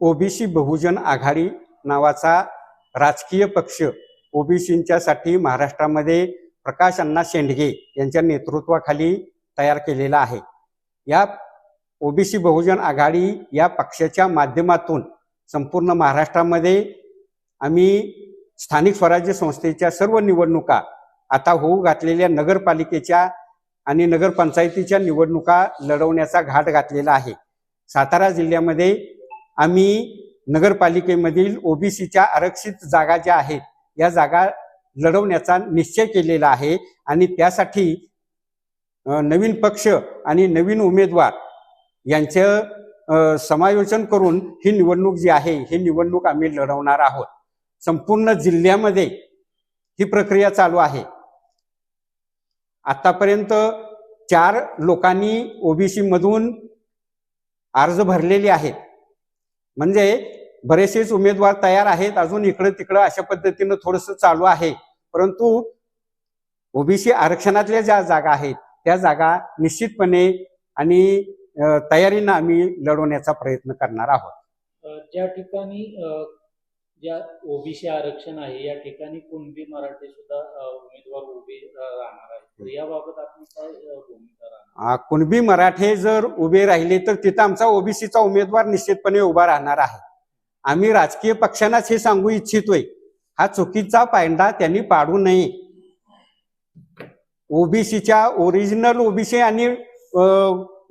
OBC बहुजन आघाडी नावाचा राजकीय पक्ष ओबीसींच्यासाठी महाराष्ट्रामध्ये प्रकाश अण्णा शेंडगे यांच्या नेतृत्वाखाली तयार केलेला आहे. या ओबीसी बहुजन आघाडी या पक्षाच्या माध्यमातून संपूर्ण महाराष्ट्रामध्ये आम्ही स्थानिक स्वराज्य संस्थेच्या सर्व निवडणुका आता होऊ घातलेल्या नगरपालिकेच्या आणि नगरपंचायतीच्या निवडणुका लढवण्याचा घाट घातलेला आहे. सातारा जिल्ह्यामध्ये आम्ही नगरपालिकेमधील ओबीसीच्या आरक्षित जागा ज्या आहेत या जागा लढवण्याचा निश्चय केलेला आहे आणि त्यासाठी नवीन पक्ष आणि नवीन उमेदवार यांचं समायोजन करून ही निवडणूक जी आहे ही निवडणूक आम्ही लढवणार आहोत. संपूर्ण जिल्ह्यामध्ये ही प्रक्रिया चालू आहे. आतापर्यंत चार लोकांनी ओबीसी मधून अर्ज भरलेले आहेत. म्हणजे बरेचसेच उमेदवार तयार आहेत अजून इकडं तिकडं अशा पद्धतीनं थोडंसं चालू आहे. परंतु ओबीसी आरक्षणातल्या ज्या जागा आहेत त्या जागा निश्चितपणे आणि तयारीनं आम्ही लढवण्याचा प्रयत्न करणार आहोत. ज्या ठिकाणी ज्या ओबीसी आरक्षण आहे या ठिकाणी कुणबी मराठे सुद्धा उमेदवार उभे राहणार आहेत तर याबाबत आपण काय भूमिका राहणार? कुणबी मराठे जर उभे राहिले तर तिथं आमचा ओबीसीचा उमेदवार निश्चितपणे उभा राहणार आहे. आम्ही राजकीय पक्षांनाच हे सांगू इच्छितोय. हा चुकीचा पायंडा त्यांनी पाडू नये. ओबीसीच्या ओरिजिनल ओबीसी आणि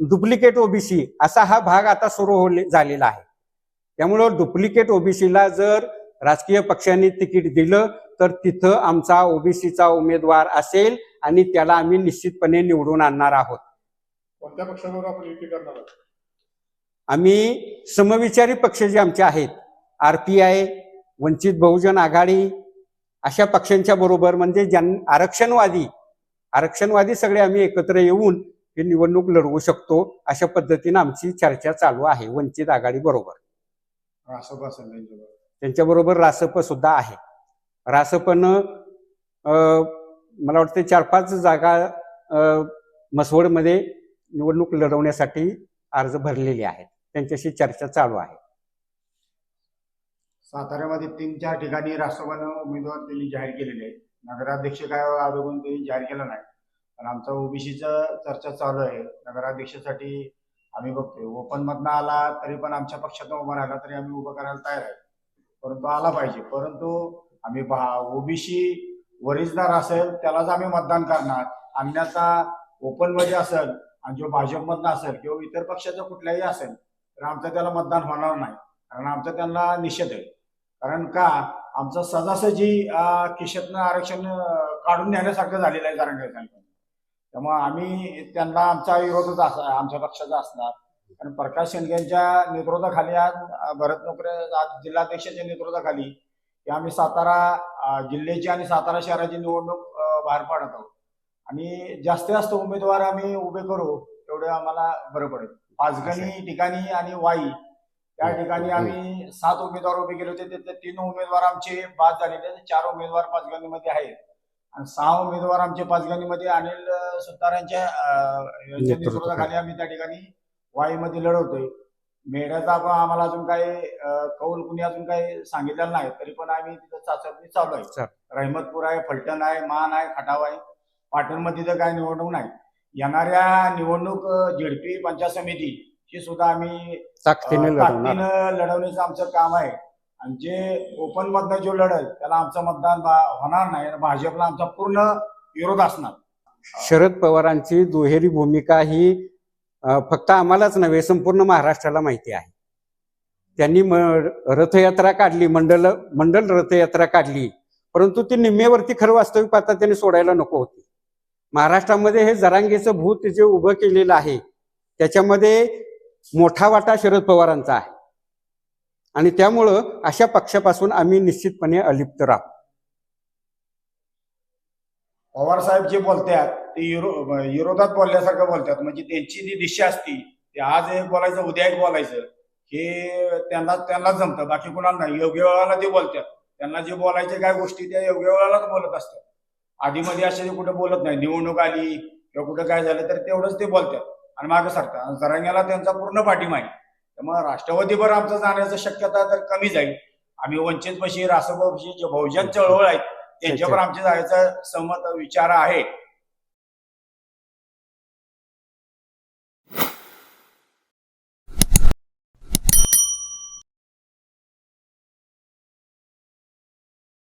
डुप्लिकेट ओबीसी असा हा भाग आता सुरू झालेला आहे. त्यामुळं डुप्लिकेट ओबीसीला जर राजकीय पक्षांनी तिकीट दिलं तर तिथं आमचा ओबीसीचा उमेदवार असेल आणि त्याला आम्ही निश्चितपणे निवडून आणणार आहोत. कोणत्या पक्षाबरोबर आपण युती करणार आहोत? आम्ही समविचारी पक्ष जे आमचे आहेत R P I Vanchit Bahujan Aghadi अशा पक्षांच्या बरोबर म्हणजे ज्यां आरक्षणवादी आरक्षणवादी सगळे आम्ही एकत्र येऊन ही निवडणूक लढवू शकतो अशा पद्धतीनं आमची चर्चा चालू आहे वंचित आघाडी बरोबर. त्यांच्याबरोबर रासप सुद्धा आहे. रासपनं मला वाटतं चार पाच जागा मसवडमध्ये निवडणूक लढवण्यासाठी अर्ज भरलेले आहेत. त्यांच्याशी चर्चा चालू आहे. साताऱ्यामध्ये तीन चार ठिकाणी राष्ट्रवादीनं उमेदवार त्यांनी जाहीर केलेले आहेत. नगराध्यक्ष काय अजून त्यांनी जाहीर केला नाही. पण आमचा ओबीसीचा चर्चा चालू आहे. नगराध्यक्षासाठी आम्ही बघतोय. ओपन मधनं आला तरी पण आमच्या पक्षातून उभा राहिला तरी आम्ही उभं करायला तयार आहे. परंतु आला पाहिजे. परंतु आम्ही ओबीसी वरिष्ठदार असेल त्यालाच आम्ही मतदान करणार. अन्यथा ओपनमध्ये असेल आणि जो भाजपमधनं असेल किंवा इतर पक्षाचा कुठलाही असेल तर आमचं त्याला मतदान होणार नाही. कारण आमचा त्यांना निषेध आहे. कारण का? आमचं सजासजी किशतनं आरक्षण काढून नेण्यासारखं झालेलं आहे कारण त्यामुळे आम्ही त्यांना आमचा विरोधच अस आमच्या पक्षाचा असणार. आणि प्रकाश शेंडगेंच्या नेतृत्वाखाली आज भरत नोकरे आज जिल्हाध्यक्षाच्या नेतृत्वाखाली की आम्ही सातारा जिल्ह्याची आणि सातारा शहराची निवडणूक बाहेर पाडत आहोत. आणि जास्तीत जास्त उमेदवार आम्ही उभे करू तेवढे आम्हाला बरं पडेल. पाचगणी ठिकाणी आणि वाई त्या ठिकाणी आम्ही सात उमेदवार उभे केले होते. त्यातले तीन उमेदवार आमचे बाद झालेले. चार उमेदवार पाचगणीमध्ये आहेत. आणि सहा उमेदवार आमचे पाचगणीमध्ये अनिल अं, सुतार यांच्या अं, यांच्या नेतृत्वाखाली. नेतृत्वाखाली आम्ही त्या ठिकाणी वाईमध्ये लढवतोय. मेढ्याचा आपण आम्हाला अजून काही कौल कुणी अजून काही सांगितलेलं नाही तरी पण आम्ही तिथं चाचपणी चालू आहे. रहमतपूर आहे फलटण आहे मान आहे खटाव आहे. पाटणमध्ये तर काय निवडणूक नाही. येणाऱ्या निवडणूक झेडपी पंचायत समिती ची सुद्धा आम्ही ताकदीने लढवण्याचं आमचं काम आहे. आणि जे ओपन मधनं जो लढल त्याला आमचं मतदान होणार नाही आणि भाजपला आमचा पूर्ण विरोध असणार. शरद पवारांची दुहेरी भूमिका ही फक्त आम्हालाच नव्हे संपूर्ण महाराष्ट्राला माहिती आहे. त्यांनी म- रथयात्रा काढली मंडल मंडल रथयात्रा काढली. परंतु ती निम्मेवरती खरं वास्तविक पाहता त्यांनी सोडायला नको होती. महाराष्ट्रामध्ये हे जरांगेचं भूत जे उभं केलेलं आहे त्याच्यामध्ये मोठा वाटा शरद पवारांचा आहे. आणि त्यामुळं अशा पक्षापासून आम्ही निश्चितपणे अलिप्त राहू. पवार साहेब जे बोलतात ते विरो- विरोधात बोलल्यासारखं बोलतात. म्हणजे त्यांची जी दिशा असती ते आज एक बोलायचं उद्या एक बोलायचं हे त्यांना त्यांनाच जमतं. बाकी कुणाला नाही. योग्य वेळाला ते बोलतात. त्यांना जे बोलायचे काय गोष्टी त्या योग्य वेळालाच बोलत असतात. आधीमध्ये असे कुठे बोलत नाही. निवडणूक आली किंवा कुठं काय झालं तर तेवढंच ते बोलतात. आणि मागे सरतात. आणि सरांग्याला त्यांचा पूर्ण पाठिंबा आहे. त्यामुळे राष्ट्रवादीवर आमचं जाण्याचं शक्यता तर कमी जाईल. आम्ही वंचित पशी रासोबाशी जे बहुजन चळवळ आहेत त्यांच्यावर आमचे जायचा सहमत विचार आहे.